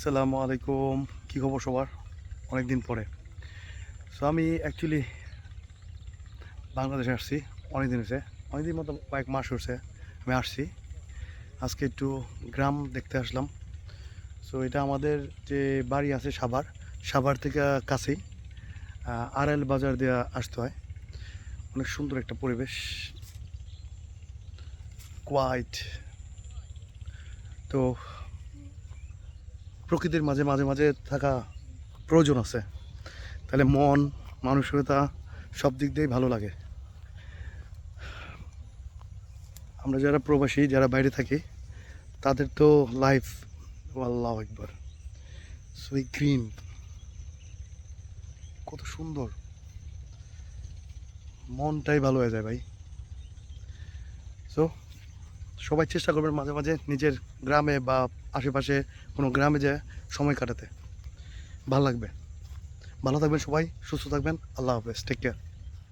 আসসালামু আলাইকুম। কী খবর সবার? অনেক দিন পরে। সো আমি অ্যাকচুয়ালি বাংলাদেশে আসছি অনেক দিন হয়েছে। অনেক দিন মতো কয়েক মাস হয়েছে আমি আসছি। আজকে একটু গ্রাম দেখতে আসলাম। সো এটা আমাদের যে বাড়ি আছে সাভার সাভার থেকে কাছেই। আরএল বাজার দিয়ে আসতে হয়। অনেক সুন্দর একটা পরিবেশ। কোয়াইট তো প্রকৃতির মাঝে মাঝে মাঝে থাকা প্রয়োজন আছে। তাহলে মন, মানসিকতা সব দিক দিয়েই ভালো লাগে। আমরা যারা প্রবাসী, যারা বাইরে থাকি, তাদের তো লাইফ আল্লাহ একবার সুই গ্রিন কত সুন্দর। মনটাই ভালো হয়ে যায় ভাই। সো সবাই চেষ্টা করবেন মাঝে মাঝে নিজের গ্রামে বা আশেপাশে কোনো গ্রামে যে সময় কাটাতে। ভালো লাগবে। ভালো থাকবেন সবাই, সুস্থ থাকবেন। আল্লাহ হাফেজ। Take care